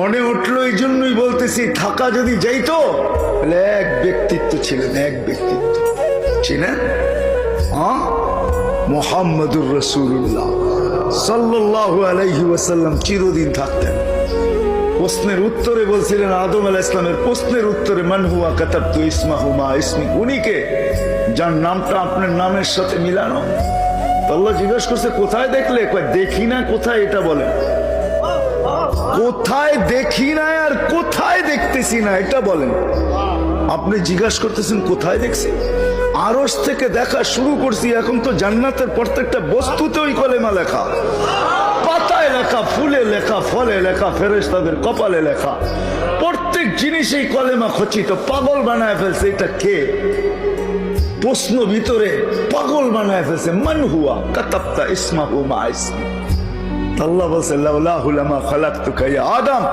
মনে উঠল এই জন্যই বলতেছি, থাকা যদি যাইতো, তাহলে এক ব্যক্তিত্ব ছিলেন, এক ব্যক্তিত্ব। ছিলেন মোহাম্মদুর রসুল্লাহ সাল্লাহ আলাইহি ওয়াসাল্লাম চিরদিন থাকতেন। প্রশ্নের উত্তরে বলছিলেন, আদম আলাহ ইসলামের প্রশ্নের উত্তরে মানহুয়া কাতাব তু ইসমাহু মা ইসমি? উনিকে যার নামটা আপনার নামের সাথে মিলানো। আল্লাহ জিজ্ঞেস করছে, কোথায় দেখলে? দেখি না কোথায় এটা বলেন কোথায় দেখি না আর কোথায় দেখতেছি না, এটা বলেন। আপনি জিজ্ঞাসা করতেছেন, কোথায় দেখছি? আরস থেকে দেখা শুরু করছি, এখন তো জান্নাতের প্রত্যেকটা বস্তুতে ওই কলেমা লেখা। পাতায় লেখা, ফুলে লেখা, ফলে লেখা, ফেরেশতাদের কপালে লেখা। প্রত্যেক জিনিসেই কলেমা খচিত, পাগল বানায় ফেলছে, এটা কে? প্রশ্ন ভিতরে পাগল বানায় ফেলছে, মান হুয়া কাতাপ্তা ইসমাহু মা ইসমি। আল্লাহ বলছে লাউলাহু লামা খালাকতুকা ইয়া আদম